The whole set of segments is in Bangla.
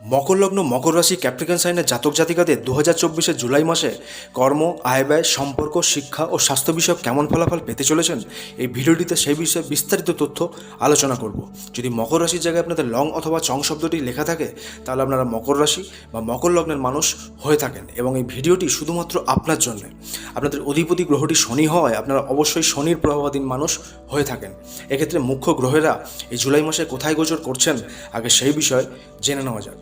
মকর লগ্ন মকর রাশি ক্যাপ্রিকান সাইনের জাতক জাতিকাদের দু হাজার জুলাই মাসে কর্ম, আয় ব্যয়, সম্পর্ক, শিক্ষা ও স্বাস্থ্য বিষয়ক কেমন ফলাফল পেতে চলেছেন? এই ভিডিওটিতে সেই বিষয়ে বিস্তারিত তথ্য আলোচনা করব। যদি মকর রাশির জায়গায় আপনাদের লং অথবা চং শব্দটি লেখা থাকে, তাহলে আপনারা মকর রাশি বা মকর লগ্নের মানুষ হয়ে থাকেন এবং এই ভিডিওটি শুধুমাত্র আপনার জন্য। আপনাদের অধিপতি গ্রহটি শনি হওয়ায় আপনারা অবশ্যই শনির প্রভাবাধীন মানুষ হয়ে থাকেন। এক্ষেত্রে মুখ্য গ্রহেরা এই জুলাই মাসে কোথায় গোচর করছেন, আগে সেই বিষয়ে জেনে নেওয়া যাক।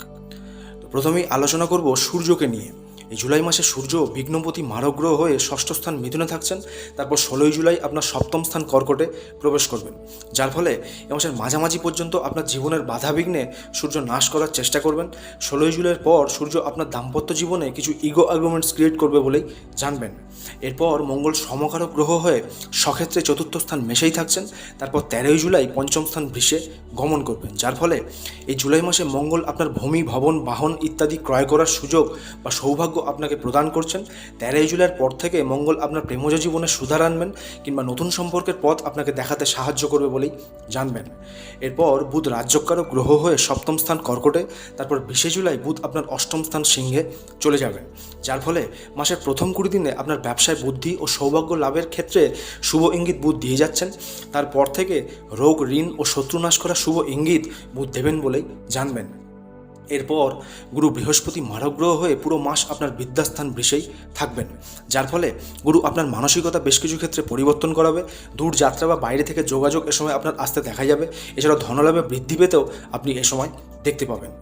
প্রথমেই আলোচনা করব সূর্যকে নিয়ে। এই জুলাই মাসে সূর্য বিঘ্নপতি মারক গ্রহ হয়ে ষষ্ঠ স্থান মিথুনে থাকছেন। তারপর ষোলোই জুলাই আপনার সপ্তম স্থান কর্কটে প্রবেশ করবেন। যার ফলে এ মাসের মাঝামাঝি পর্যন্ত আপনার জীবনের বাধা বিঘ্নে সূর্য নাশ করার চেষ্টা করবেন। ষোলোই জুলাইয়ের পর সূর্য আপনার দাম্পত্য জীবনে কিছু ইগো আর্গুমেন্টস ক্রিয়েট করবে বলেই জানবেন। এরপর মঙ্গল সমকারক গ্রহ হয়ে সক্ষেত্রে চতুর্থ স্থান মেশেই থাকছেন। তারপর তেরোই জুলাই পঞ্চম স্থান ভৃষে গমন করবেন। যার ফলে এই জুলাই মাসে মঙ্গল আপনার ভূমি, ভবন, বাহন ইত্যাদি ক্রয় করার সুযোগ বা সৌভাগ্য আপনাকে প্রদান করছেন। তেরোই জুলাইয়ের পর থেকে মঙ্গল আপনার প্রেমজ জীবনে সুধার আনবেন কিংবা নতুন সম্পর্কের পথ আপনাকে দেখাতে সাহায্য করবে বলেই জানবেন। এরপর বুধ রাজ্যকারক গ্রহ হয়ে সপ্তম স্থান কর্কটে, তারপর বিশে জুলাই বুধ আপনার অষ্টম স্থান সিংহে চলে যাবে। যার ফলে মাসের প্রথম কুড়ি দিনে আপনার ব্যবসায় বুদ্ধি ও সৌভাগ্য লাভের ক্ষেত্রে শুভ ইঙ্গিত বুধ দিয়ে যাচ্ছেন। তারপর থেকে রোগ, ঋণ ও শত্রু নাশ করা শুভ ইঙ্গিত বুধ দেবেন বলেই জানবেন। এরপর গুরু বৃহস্পতি মারগ্রহ হয়ে পুরো মাস আপনার বিদ্যাস্থান বৃষেই থাকবেন। যার ফলে গুরু আপনার মানসিকতা বেশ কিছু ক্ষেত্রে পরিবর্তন করাবে, দূর যাত্রা বা বাইরে থেকে যোগাযোগ এ সময় আপনার আসতে দেখা যাবে এছাড়াও ধনলাভে বৃদ্ধি পেতেও আপনি এ সময় দেখতে পাবেন।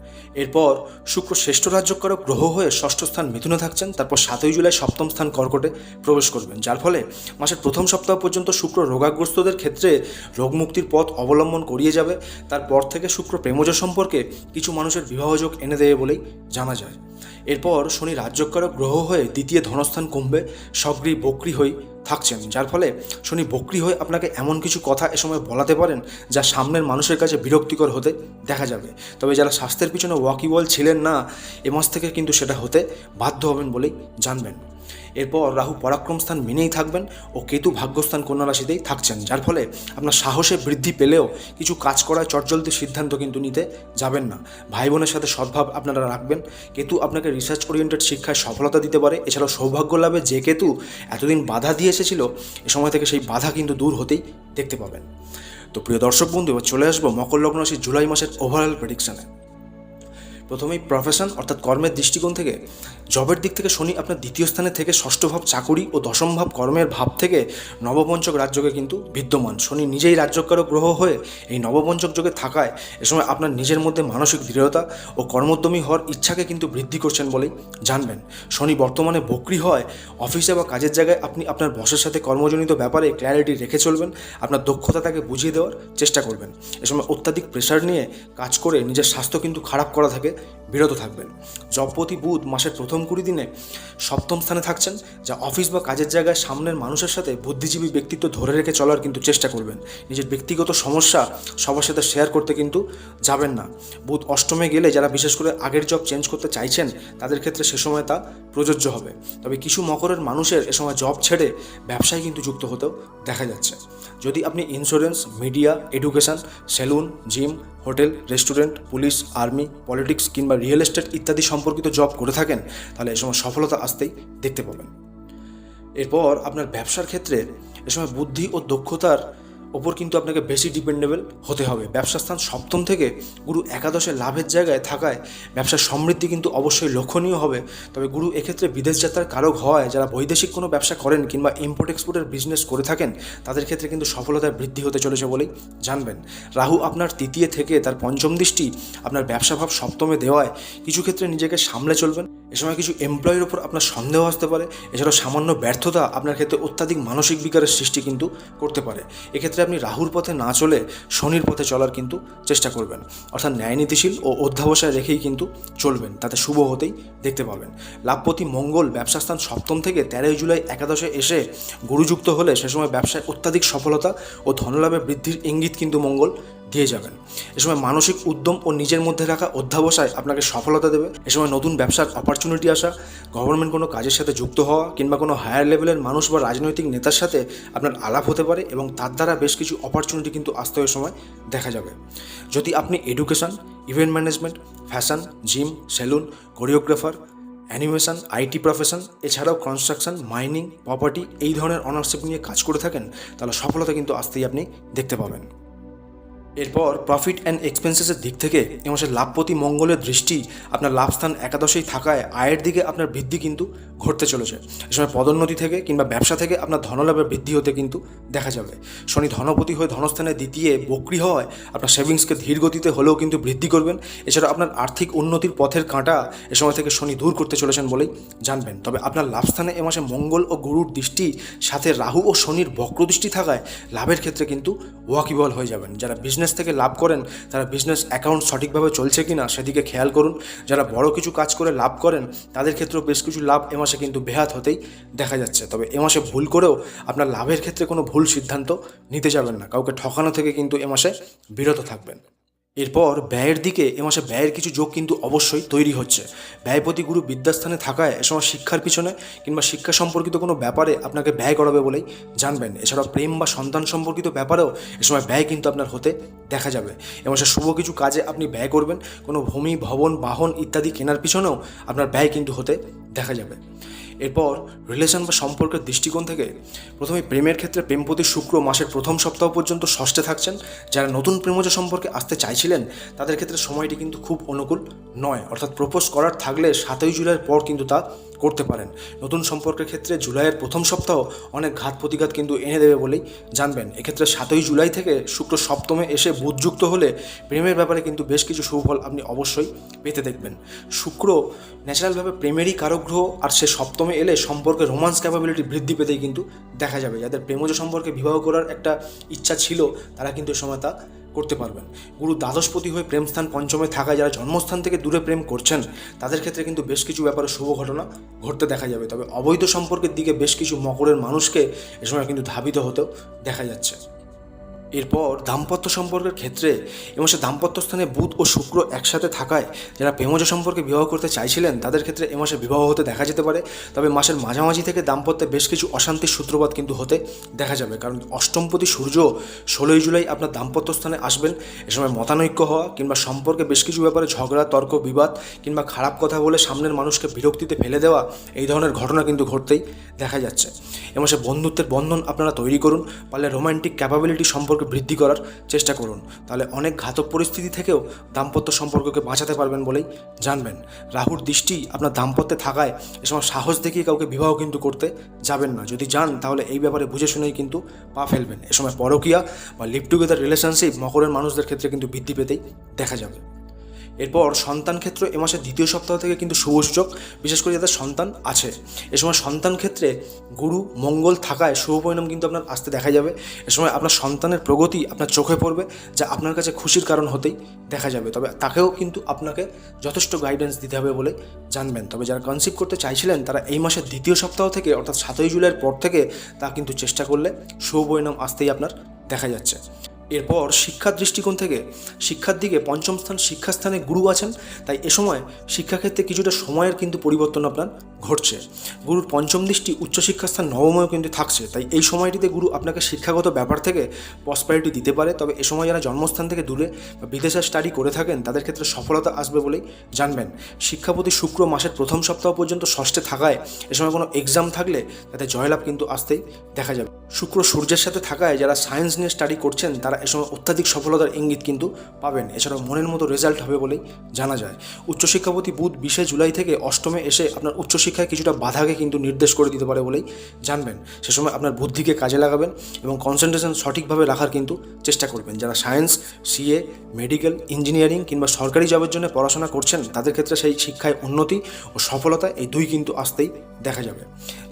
এরপর শুক্র শ্রেষ্ঠ রাজ্যকারক গ্রহ হয়ে ষষ্ঠ স্থান মিথুনে থাকছেন, তারপর সাতই জুলাই সপ্তম স্থান কর্কটে প্রবেশ করবেন, যার ফলে মাসের প্রথম সপ্তাহ পর্যন্ত শুক্র রোগাগ্রস্তদের ক্ষেত্রে রোগমুক্তির পথ অবলম্বন করিয়ে যাবে। তারপর থেকে শুক্র প্রেমজ সম্পর্কে কিছু মানুষের বিবাহযোগ এনে দেবে বলেই জানা যায়। এরপর শনি রাজ্যকারক গ্রহ হয়ে দ্বিতীয় ধনস্থান কমবে সগ্রী বক্রি হয়ে থাকছেন, যার ফলে শনি বক্রি হয়ে আপনাকে এমন কিছু কথা এ সময় বলাতে পারেন যা সামনের মানুষের কাছে বিরক্তিকর হতে দেখা যাবে। তবে যারা স্বাস্থ্যের পিছনে ওয়াকিবল ছিলেন না, এ মাস থেকে কিন্তু সেটা হতে বাধ্য হবেন বলেই জানবেন। এরপর রাহু পরাক্রম স্থান মেনেই থাকবেন ও কেতু ভাগ্যস্থান কন্যা রাশিতেই থাকছেন, যার ফলে আপনার সাহসে বৃদ্ধি পেলেও কিছু কাজ করার চটজলদি সিদ্ধান্ত কিন্তু নিতে যাবেন না। ভাই বোনের সাথে সদ্ভাব আপনারা রাখবেন। কেতু আপনাকে রিসার্চ ওরিয়েন্টেড শিক্ষায় সফলতা দিতে পারে। এছাড়াও সৌভাগ্য লাভে যে কেতু এতদিন বাধা দিয়ে এসেছিল, এ সময় থেকে সেই বাধা কিন্তু দূর হতেই দেখতে পাবেন। তো প্রিয় দর্শক বন্ধু, এবার চলে আসব মকর লগ্ন রাশি জুলাই মাসের ওভারঅল প্রেডিকশানে প্রথমেই প্রফেশন অর্থাৎ কর্মের দৃষ্টিকোণ থেকে জবের দিক থেকে শনি আপনার দ্বিতীয় স্থানে থেকে ষষ্ঠ ভাব চাকুরি ও দশম ভাব কর্মের ভাব থেকে নবপঞ্চক রাজ্যকে কিন্তু বিদ্যমান। শনি নিজেই রাজ্যকারক গ্রহ হয়ে এই নবপঞ্চক যোগে থাকায় এ সময় আপনার নিজের মধ্যে মানসিক দৃঢ়তা ও কর্মোদ্যমী হওয়ার ইচ্ছাকে কিন্তু বৃদ্ধি করছেন বলেই জানবেন। শনি বর্তমানে বক্রি হয় অফিসে বা কাজের জায়গায় আপনি আপনার বসের সাথে কর্মজনিত ব্যাপারে ক্ল্যারিটি রেখে চলবেন, আপনার দক্ষতা তাকে বুঝিয়ে দেওয়ার চেষ্টা করবেন। এ সময় অত্যাধিক প্রেশার নিয়ে কাজ করে নিজের স্বাস্থ্য কিন্তু খারাপ করা থাকে বিরত থাকবেন। জবপতি বুধ মাসের প্রথম কুড়ি দিনে সপ্তম স্থানে থাকছেন, যা অফিস বা কাজের জায়গায় সামনের মানুষের সাথে বুদ্ধিজীবী ব্যক্তিত্ব ধরে রেখে চলার কিন্তু চেষ্টা করবেন। নিজের ব্যক্তিগত সমস্যা সবার সাথে শেয়ার করতে কিন্তু যাবেন না। বুধ অষ্টমে গেলে যারা বিশেষ করে আগের জব চেঞ্জ করতে চাইছেন, তাদের ক্ষেত্রে সে সময় তা প্রযোজ্য হবে। তবে কিছু মকরের মানুষের এ সময় জব ছেড়ে ব্যবসায় কিন্তু যুক্ত হতেও দেখা যাচ্ছে। যদি আপনি insurance media education salon gym hotel restaurant police army politics কিংবা রিয়েল এস্টেট ইত্যাদি সম্পর্কিত জব করে থাকেন, তাহলে এ সময় সফলতা আসতেই দেখতে পাবেন। এরপর আপনার ব্যবসার ক্ষেত্রে এ সময় বুদ্ধি ও দক্ষতার ওপর কিন্তু আপনাকে বেশি ডিপেন্ডেবল হতে হবে। ব্যবসা স্থান সপ্তম থেকে গুরু একাদশে লাভের জায়গায় থাকায় ব্যবসার সমৃদ্ধি কিন্তু অবশ্যই লক্ষণীয় হবে। তবে গুরু এক্ষেত্রে বিদেশ যাত্রার কারক হয় যারা বৈদেশিক কোনো ব্যবসা করেন কিংবা ইম্পোর্ট এক্সপোর্টের বিজনেস করে থাকেন, তাদের ক্ষেত্রে কিন্তু সফলতায় বৃদ্ধি হতে চলেছে বলেই জানবেন। রাহু আপনার তৃতীয় থেকে তার পঞ্চম দৃষ্টি আপনার ব্যবসাভাব সপ্তমে দেওয়ায় কিছু ক্ষেত্রে নিজেকে সামলে চলবেন। এ সময় কিছু এমপ্লয়ের ওপর আপনার সন্দেহ আসতে পারে। এছাড়াও সামান্য ব্যর্থতা আপনার ক্ষেত্রে অত্যাধিক মানসিক বিকারের সৃষ্টি কিন্তু করতে পারে। এক্ষেত্রে আপনি রাহুর পথে না চলে শনির পথে চলার কিন্তু চেষ্টা করবেন। অর্থাৎ ন্যায়নীতিশীল ও অধ্যাবসায় রেখেই কিন্তু চলবেন। তাতে শুভ হতেই দেখতে পাবেন। লাভপতি মঙ্গল ব্যবসাস্থান সপ্তম থেকে তেরোই জুলাই একাদশে এসে গুরুযুক্ত হলে সে সময় ব্যবসায় অত্যাধিক সফলতা ও ধনলাভে বৃদ্ধির ইঙ্গিত কিন্তু মঙ্গল দিয়ে যাবেন। এ সময় মানসিক উদ্যম ও নিজের মধ্যে রাখা অধ্যাবসায় আপনাকে সফলতা দেবে। এ সময় নতুন ব্যবসার অপরচুনিটি আসা গভর্নমেন্ট কোনো কাজের সাথে যুক্ত হওয়া কিংবা কোনো হায়ার লেভেলের মানুষ বা রাজনৈতিক নেতার সাথে আপনার আলাপ হতে পারে এবং তার দ্বারা বেশ কিছু অপরচুনিটি কিন্তু আসতে ওই সময় দেখা যাবে। যদি আপনি education event management fashion gym salon choreographer animation IT profession এছাড়াও কনস্ট্রাকশন মাইনিং প্রপার্টি এই ধরনের অনার্সিপ নিয়ে কাজ করে থাকেন, তাহলে সফলতা কিন্তু আসতেই আপনি দেখতে পাবেন। এরপর প্রফিট অ্যান্ড এক্সপেন্সেসের দিক থেকে এ মাসে লাভপতি মঙ্গলের দৃষ্টি আপনার লাভস্থান একাদশেই থাকায় আয়ের দিকে আপনার বৃদ্ধি কিন্তু ঘটতে চলেছে। এ সময় পদোন্নতি থেকে কিংবা ব্যবসা থেকে আপনার ধনলাভের বৃদ্ধি হতে কিন্তু দেখা যাবে। শনি ধনপতি হয়ে ধনস্থানে দ্বিতীয় বক্রি হওয়ায় আপনার সেভিংসকে ধীর গতিতে হলেও কিন্তু বৃদ্ধি করবেন। এছাড়া আপনার আর্থিক উন্নতির পথের কাঁটা এ সময় থেকে শনি দূর করতে চলেছেন বলেই জানবেন। তবে আপনার লাভস্থানে এ মাসে মঙ্গল ও গুরুর দৃষ্টি, সাথে রাহু ও শনির বক্রদৃষ্টি থাকায় লাভের ক্ষেত্রে কিন্তু ওয়াকিবল হয়ে যাবেন। যারা বিজনেস থেকে লাভ করেন, তারা বিজনেস অ্যাকাউন্ট সঠিকভাবে চলছে কি না সেদিকে খেয়াল করুন। যারা বড় কিছু কাজ করে লাভ করেন, তাদের ক্ষেত্রেও বেশ কিছু লাভ এ মাসে কিন্তু বেহাত হতেই দেখা যাচ্ছে। তবে এ মাসে ভুল করেও আপনার লাভের ক্ষেত্রে কোনো ভুল সিদ্ধান্ত নিতে যাবেন না। কাউকে ঠকানো থেকে কিন্তু এ মাসে বিরত থাকবেন। এরপর ব্যয়ের দিকে এ মাসে ব্যয়ের কিছু যোগ কিন্তু অবশ্যই তৈরি হচ্ছে। ব্যয়পতি গুরু বিদ্যাস্থানে থাকায় এ সময় শিক্ষার পিছনে কিংবা শিক্ষা সম্পর্কিত কোনো ব্যাপারে আপনাকে ব্যয় করাবে বলেই জানবেন। এছাড়াও প্রেম বা সন্তান সম্পর্কিত ব্যাপারেও এ সময় ব্যয় কিন্তু আপনার হতে দেখা যাবে। এ মাসে শুভ কিছু কাজে আপনি ব্যয় করবেন, কোনো ভূমি, ভবন, বাহন ইত্যাদি কেনার পিছনেও আপনার ব্যয় কিন্তু হতে দেখা যাবে। এরপর রিলেশন বা সম্পর্কের দৃষ্টিকোণ থেকে প্রথমে প্রেমের ক্ষেত্রে প্রেমপতি শুক্র মাসের প্রথম সপ্তাহ পর্যন্ত ষষ্ঠে থাকছেন। যারা নতুন প্রেমজ সম্পর্কে আসতে চাইছিলেন, তাদের ক্ষেত্রে সময়টি কিন্তু খুব অনুকূল নয়। অর্থাৎ প্রপোজ করার থাকলে সাতই জুলাইয়ের পর কিন্তু তা করতে পারেন। নতুন সম্পর্কের ক্ষেত্রে জুলাইয়ের প্রথম সপ্তাহ অনেক ঘাত প্রতিঘাত কিন্তু এনে দেবে বলেই জানবেন। এক্ষেত্রে সাতই জুলাই থেকে শুক্র সপ্তমে এসে বুধযুক্ত হলে প্রেমের ব্যাপারে কিন্তু বেশ কিছু সুফল আপনি অবশ্যই পেতে দেখবেন। শুক্র ন্যাচারালভাবে প্রেমেরই কারক গ্রহ আর সে সপ্তমে এলে সম্পর্কে রোমান্স ক্যাপাবিলিটি বৃদ্ধি পেতেই কিন্তু দেখা যাবে। যাদের প্রেমজ সম্পর্কে বিবাহ করার একটা ইচ্ছা ছিল, তারা কিন্তু সময় তা করতে পারবেন। গুরু দ্বাদশপতি হয়ে প্রেমস্থান পঞ্চমে থাকায় যারা জন্মস্থান থেকে দূরে প্রেম করছেন, তাদের ক্ষেত্রে কিন্তু বেশ কিছু ব্যাপারে শুভ ঘটনা ঘটতে দেখা যাবে। তবে অবৈধ সম্পর্কের দিকে বেশ কিছু মকরের মানুষকে এ সময় কিন্তু ধাবিত হতেও দেখা যাচ্ছে। এরপর দাম্পত্য সম্পর্কের ক্ষেত্রে এ মাসে দাম্পত্য স্থানে বুধ ও শুক্র একসাথে থাকায় যারা প্রেমজ সম্পর্কে বিবাহ করতে চাইছিলেন, তাদের ক্ষেত্রে এ মাসে বিবাহ হতে দেখা যেতে পারে। তবে মাসের মাঝামাঝি থেকে দাম্পত্যে বেশ কিছু অশান্তির সূত্রপাত কিন্তু হতে দেখা যাবে। কারণ অষ্টমপতি সূর্য ষোলোই জুলাই আপনার দাম্পত্য স্থানে আসবেন। এ সময় মতানৈক্য হওয়া কিংবা সম্পর্কে বেশ কিছু ব্যাপারে ঝগড়া, তর্ক, বিবাদ কিংবা খারাপ কথা বলে সামনের মানুষকে বিরক্তিতে ফেলে দেওয়া এই ধরনের ঘটনা কিন্তু ঘটতেই দেখা যাচ্ছে। এ মাসে বন্ধুত্বের বন্ধন আপনারা তৈরি করুন। পারলে রোমান্টিক ক্যাপাবিলিটি সম্পর্কে বৃদ্ধি করার চেষ্টা করুন। তাহলে অনেক ঘাতক পরিস্থিতি থেকেও দাম্পত্য সম্পর্ককে বাঁচাতে পারবেন বলেই জানবেন। রাহুর দৃষ্টি আপনার দাম্পত্যে থাকায় এ সময় সাহস দেখিয়ে কাউকে বিবাহ কিন্তু করতে যাবেন না। যদি যান, তাহলে এই ব্যাপারে বুঝে শুনেই কিন্তু পা ফেলবেন। এ সময় পরকিয়া বা লিভ টুগেদার রিলেশনশিপ মকরের মানুষদের ক্ষেত্রে কিন্তু বৃদ্ধি পেতেই দেখা যাবে। এরপর সন্তান ক্ষেত্র এ মাসের দ্বিতীয় সপ্তাহ থেকে কিন্তু শুভ সূচক, বিশেষ করে যাদের সন্তান আছে। এ সময় সন্তান ক্ষেত্রে গুরু, মঙ্গল থাকায় শুভ পরিণাম কিন্তু আপনার আসতে দেখা যাবে। এ সময় আপনার সন্তানের প্রগতি আপনার চোখে পড়বে, যা আপনার কাছে খুশির কারণ হতেই দেখা যাবে। তবে তাকেও কিন্তু আপনাকে যথেষ্ট গাইডেন্স দিতে হবে বলে জানবেন। তবে যারা কনসিভ করতে চাইছিলেন, তারা এই মাসের দ্বিতীয় সপ্তাহ থেকে, অর্থাৎ সাতই জুলাইয়ের পর থেকে তা কিন্তু চেষ্টা করলে শুভ পরিণাম আসতেই আপনার দেখা যাচ্ছে। এরপর শিক্ষার দৃষ্টিকোণ থেকে শিক্ষার দিকে পঞ্চম স্থান শিক্ষাস্থানে গুরু আছেন, তাই এ সময় শিক্ষাক্ষেত্রে কিছুটা সময়ের কিন্তু পরিবর্তন আপনার ঘটছে। গুরুর পঞ্চম দৃষ্টি উচ্চশিক্ষাস্থান নবময় কিন্তু থাকছে, তাই এই সময়টিতে গুরু আপনাকে শিক্ষাগত ব্যাপার থেকে প্রসপারিটি দিতে পারে, তবে এ সময় যারা জন্মস্থান থেকে দূরে বা বিদেশে স্টাডি করে থাকেন, তাদের ক্ষেত্রে সফলতা আসবে বলেই জানবেন। শিক্ষাপতি শুক্র মাসের প্রথম সপ্তাহ পর্যন্ত ষষ্ঠে থাকায় এ সময় কোনো এক্সাম থাকলে তাতে জয়লাভ কিন্তু আসতেই দেখা যাবে। শুক্র সূর্যের সাথে থাকায় যারা সায়েন্স নিয়ে স্টাডি করছেন, তারা এ সময় অত্যাধিক সফলতার ইঙ্গিত কিন্তু পাবেন। এছাড়াও মনের মতো রেজাল্ট হবে বলেই জানা যায়। উচ্চশিক্ষাপতি বুধ বিশে জুলাই থেকে অষ্টমে এসে আপনার উচ্চশিক্ষায় কিছুটা বাধাকে কিন্তু নির্দেশ করে দিতে পারে বলেই জানবেন। সে সময় আপনার বুদ্ধিকে কাজে লাগাবেন এবং কনসেন্ট্রেশন সঠিকভাবে রাখার কিন্তু চেষ্টা করবেন। যারা সায়েন্স সিএ মেডিকেল ইঞ্জিনিয়ারিং কিংবা সরকারি জবের জন্য পড়াশোনা করছেন, তাদের ক্ষেত্রে সেই শিক্ষায় উন্নতি ও সফলতা এই দুই কিন্তু আসতেই দেখা যাবে।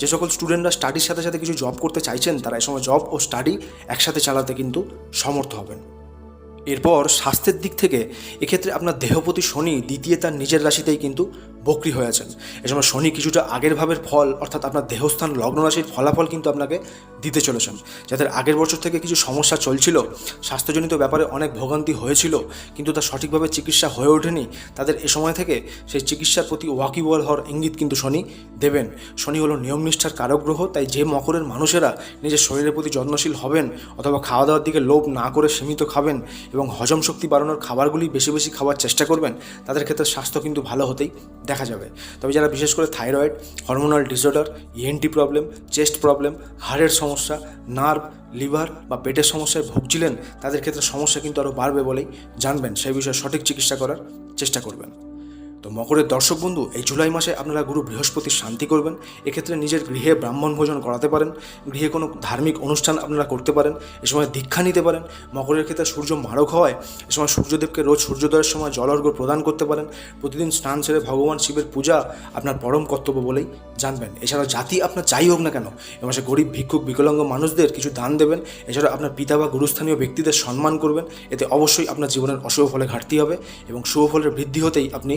যে সকল স্টুডেন্টরা স্টাডির সাথে সাথে কিছু জব করতে চাইছেন তারা এই সময় জব ও স্টাডি একসাথে চালাতে কিন্তু সমর্থ হবেন। এরপর স্বাস্থ্যের দিক থেকে এক্ষেত্রে আপনার দেহপতি শনি দ্বিতীয় তার নিজের রাশিতেই কিন্তু বক্রি হয়ে আছেন। এ সময় শনি কিছুটা আগের ভাবের ফল, অর্থাৎ আপনার দেহস্থান লগ্ন রাশির ফলাফল কিন্তু আপনাকে দিতে চলেছেন। যাদের আগের বছর থেকে কিছু সমস্যা চলছিল, স্বাস্থ্যজনিত ব্যাপারে অনেক ভোগান্তি হয়েছিল, কিন্তু তা সঠিকভাবে চিকিৎসা হয়ে ওঠেনি, তাদের এ সময় থেকে সেই চিকিৎসার প্রতি ওয়াকিবল হওয়ার ইঙ্গিত কিন্তু শনি দেবেন। শনি হলো নিয়মনিষ্ঠার কারক গ্রহ, তাই যে মকরের মানুষেরা নিজের শরীরের প্রতি যত্নশীল হবেন, অথবা খাওয়া দাওয়ার দিকে লোভ না করে সীমিত খাবেন এবং হজম শক্তি বাড়ানোর খাবারগুলি বেশি বেশি খাওয়ার চেষ্টা করবেন, তাদের ক্ষেত্রে স্বাস্থ্য কিন্তু ভালো হতেই দেখা যাবে। তবে যারা বিশেষ করে thyroid, hormonal disorder ENT problem chest problem হাড়ের সমস্যা, নার্ভ, লিভার বা পেটের সমস্যায় ভুগছিলেন, তাদের ক্ষেত্রে সমস্যা কিন্তু আরও বাড়বে বলেই জানবেন। সেই বিষয়ে সঠিক চিকিৎসা করার চেষ্টা করবেন। তো মকরের দর্শক বন্ধু, এই জুলাই মাসে আপনারা গুরু বৃহস্পতির শান্তি করবেন। এক্ষেত্রে নিজের গৃহে ব্রাহ্মণ ভোজন করাতে পারেন। গৃহে কোনো ধার্মিক অনুষ্ঠান আপনারা করতে পারেন। এ সময় দীক্ষা নিতে পারেন। মকরের ক্ষেত্রে সূর্য মারক হওয়ায় এ সময় সূর্যদেবকে রোজ সূর্যোদয়ের সময় জল অর্ঘ্য প্রদান করতে পারেন। প্রতিদিন স্নান সেরে ভগবান শিবের পূজা আপনার পরম কর্তব্য বলেই জানবেন। এছাড়া জাতি আপনার যাই হোক না কেন, এ মাসে গরিব, ভিক্ষুক, বিকলাঙ্গ মানুষদের কিছু দান দেবেন। এছাড়া আপনার পিতা বা গুরুস্থানীয় ব্যক্তিদের সম্মান করবেন। এতে অবশ্যই আপনার জীবনের অশুভ ফলে ঘাটতি হবে এবং শুভ ফলের বৃদ্ধি হতেই আপনি